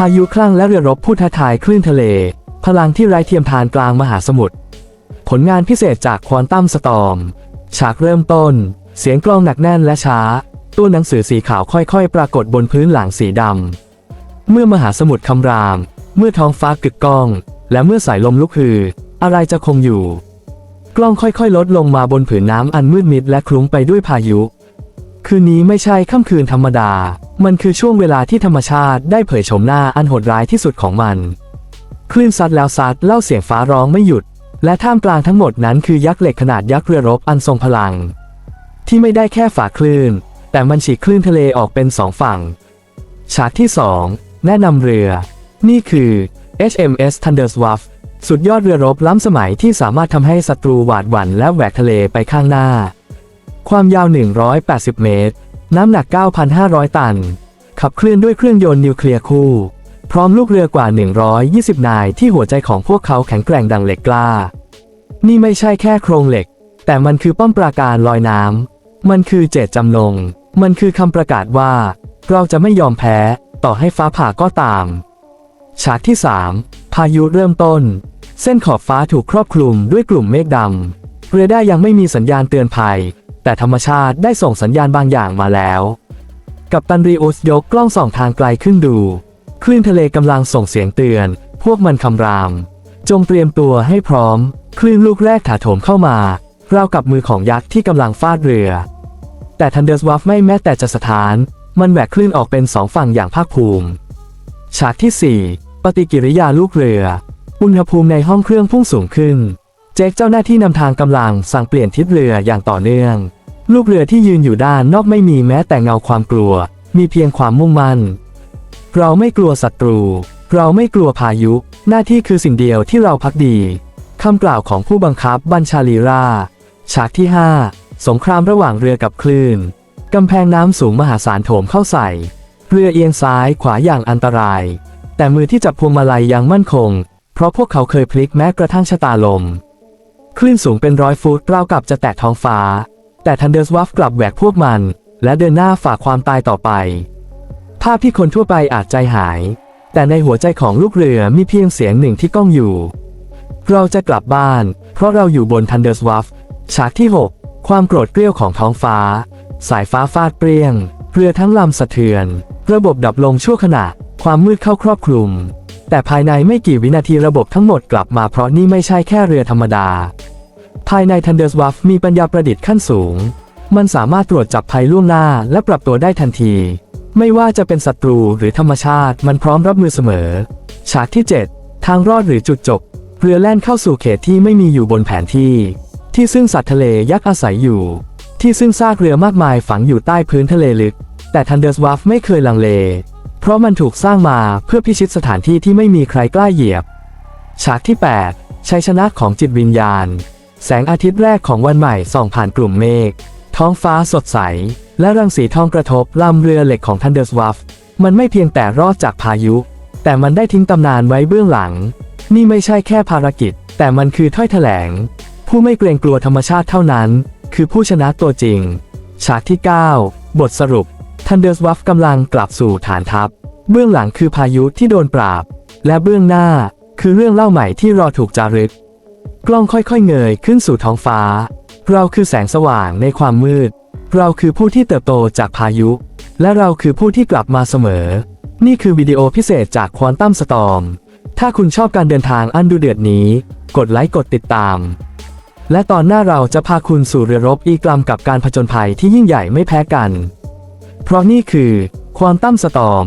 พายุคลั่งและเรือรบผู้ท้าทายคลื่นทะเล พลังที่ไร้เทียมทานกลางมหาสมุทรผลงานพิเศษจากควอนตัมสตอมฉากเริ่มต้น เสียงกลองหนักแน่นและช้า ตัวหนังสือสีขาวค่อยๆ ปรากฏบนพื้นหลังสีดำเมื่อมหาสมุทรคำราม เมื่อท้องฟ้ากึกก้อง และเมื่อสายลมลุกฮือ อะไรจะคงอยู่ กล้องค่อยๆ ลดลงมาบนผืนน้ำอันมืดมิดและคลุ้งไปด้วยพายุ คืนนี้ไม่ใช่ค่ำคืนธรรมดา มันคือช่วงเวลาที่ธรรมชาติได้เผยโฉมหน้าอันโหดร้ายที่สุดของมัน คลื่นซัดแล้วซัดเล่าเสียงฟ้าร้องไม่หยุด และท่ามกลางทั้งหมดนั้นคือยักษ์เหล็กขนาดยักษ์เรือรบอันทรงพลัง ที่ไม่ได้แค่ฝ่าคลื่น แต่มันฉีกคลื่นทะเลออกเป็นสองฝั่ง ฉากที่ 2 แนะนำเรือ นี่คือ HMS Thunderswarf สุดยอดเรือรบล้ำสมัยที่สามารถทำให้ศัตรูหวาดหวั่นและแหวกทะเลไปข้างหน้า ความยาว 180 เมตร น้ำหนัก 9,500 ตัน ขับเคลื่อนด้วยเครื่องยนต์นิวเคลียร์คู่ พร้อมลูกเรือกว่า 120 นายที่หัวใจของพวกเขาแข็งแกร่งดังเหล็กกล้า นี่ไม่ใช่แค่โครงเหล็ก แต่มันคือป้อมปราการลอยน้ำ มันคือเจตจำนง มันคือคำประกาศว่า เราจะไม่ยอมแพ้ ต่อให้ฟ้าผ่าก็ตาม ฉากที่ 3 พายุเริ่มต้น เส้นขอบฟ้าถูกครอบคลุมด้วยกลุ่มเมฆดำเรือได้ยังไม่มีสัญญาณเตือนภัย แต่ธรรมชาติได้ส่งสัญญาณบางอย่างมาแล้ว กับตันรีอุสยกกล้องส่องทางไกลขึ้นดู คลื่นทะเลกำลังส่งเสียงเตือน พวกมันคำราม จงเตรียมตัวให้พร้อม คลื่นลูกแรกถาโถมเข้ามาราวกับมือของยักษ์ที่กำลังฟาดเรือ แต่ทันเดอร์สวาฟไม่แม้แต่จะสถาน มันแหวกคลื่นออกเป็นสองฝั่งอย่างภาคภูมิ ฉากที่ 4 ปฏิกิริยาลูกเรือ อุณหภูมิในห้องเครื่องพุ่งสูงขึ้น เจคเจ้าหน้าที่นำทางกำลังสั่งเปลี่ยนทิศเรืออย่างต่อเนื่อง ลูกเรือที่ยืนอยู่ด้านนอกไม่มีแม้แต่เงาความกลัว มีเพียงความมุ่งมั่น เราไม่กลัวศัตรู เราไม่กลัวพายุ หน้าที่คือสิ่งเดียวที่เราพักดีคำกล่าวของผู้บังคับบัญชาลีรา ฉากที่ 5 สงครามระหว่างเรือกับคลื่นกำแพงน้ำสูงมหาศาลโถมเข้าใส่ เรือเอียงซ้ายขวาอย่างอันตราย แต่มือที่จับพวงมาลัยยังมั่นคง เพราะพวกเขาเคยพลิกแม้กระทั่งชะตาลม คลื่นสูงเป็นร้อยฟุตราวกับจะแตะท้องฟ้า แต่ทันเดอร์สวัฟกลับแหวกพวกมัน และเดินหน้าฝ่าความตายต่อไป ภาพที่คนทั่วไปอาจใจหาย แต่ในหัวใจของลูกเรือมีเพียงเสียงหนึ่งที่ก้องอยู่ เราจะกลับบ้าน เพราะเราอยู่บนทันเดอร์สวัฟฉากที่ 6 ความโกรธเกรี้ยวของท้องฟ้า สายฟ้าฟาดเปรี้ยง เรือทั้งลำสะเทือน ระบบดับลงชั่วขณะ ความมืดเข้าครอบคลุม แต่ภายในไม่กี่วินาทีระบบทั้งหมดกลับมาเพราะนี่ไม่ใช่แค่เรือธรรมดา ภายใน Thunderswarf มีปัญญาประดิษฐ์ขั้นสูง มันสามารถตรวจจับภัยล่วงหน้าและปรับตัวได้ทันที ไม่ว่าจะเป็นศัตรูหรือธรรมชาติมันพร้อมรับมือเสมอ ฉากที่ 7 ทางรอดหรือจุดจบ เรือแล่นเข้าสู่เขตที่ไม่มีอยู่บนแผนที่ ที่ซึ่งสัตว์ทะเลยักษ์อาศัยอยู่ ที่ซึ่งซากเรือมากมายฝังอยู่ใต้พื้นทะเลลึก แต่ Thunderswarf ไม่เคยลังเล เพราะมันถูกสร้างมาเพื่อพิชิตสถานที่ที่ไม่มีใครกล้าเหยียบ ฉากที่ 8 ชัยชนะของจิตวิญญาณ แสงอาทิตย์แรกของวันใหม่ส่องผ่านกลุ่มเมฆ ท้องฟ้าสดใส และรังสีทองกระทบลำเรือเหล็กของ Thunderswarf มันไม่เพียงแต่รอดจากพายุ แต่มันได้ทิ้งตำนานไว้เบื้องหลัง นี่ไม่ใช่แค่ภารกิจ แต่มันคือถ้อยแถลง ผู้ไม่เกรงกลัวธรรมชาติเท่านั้น คือผู้ชนะตัวจริง ฉากที่ 9 บทสรุป Thunderswarf กำลังกลับสู่ฐานทัพ เบื้องหลังคือพายุที่โดนปราบ และเบื้องหน้าคือเรื่องเล่าใหม่ที่รอถูกจารึก กล้องค่อยๆ เงยขึ้นสู่ท้องฟ้า เราคือแสงสว่างในความมืด เราคือผู้ที่เติบโตจากพายุ และเราคือผู้ที่กลับมาเสมอ นี่คือวิดีโอพิเศษจากควอนตัมสตอมถ้าคุณชอบการเดินทางอันดูเดือดนี้ กดไลค์กดติดตาม และตอนหน้าเราจะพาคุณสู่เรือรบอีกลำกับการผจญภัยที่ยิ่งใหญ่ไม่แพ้กัน เพราะนี่คือควอนตัมสตอม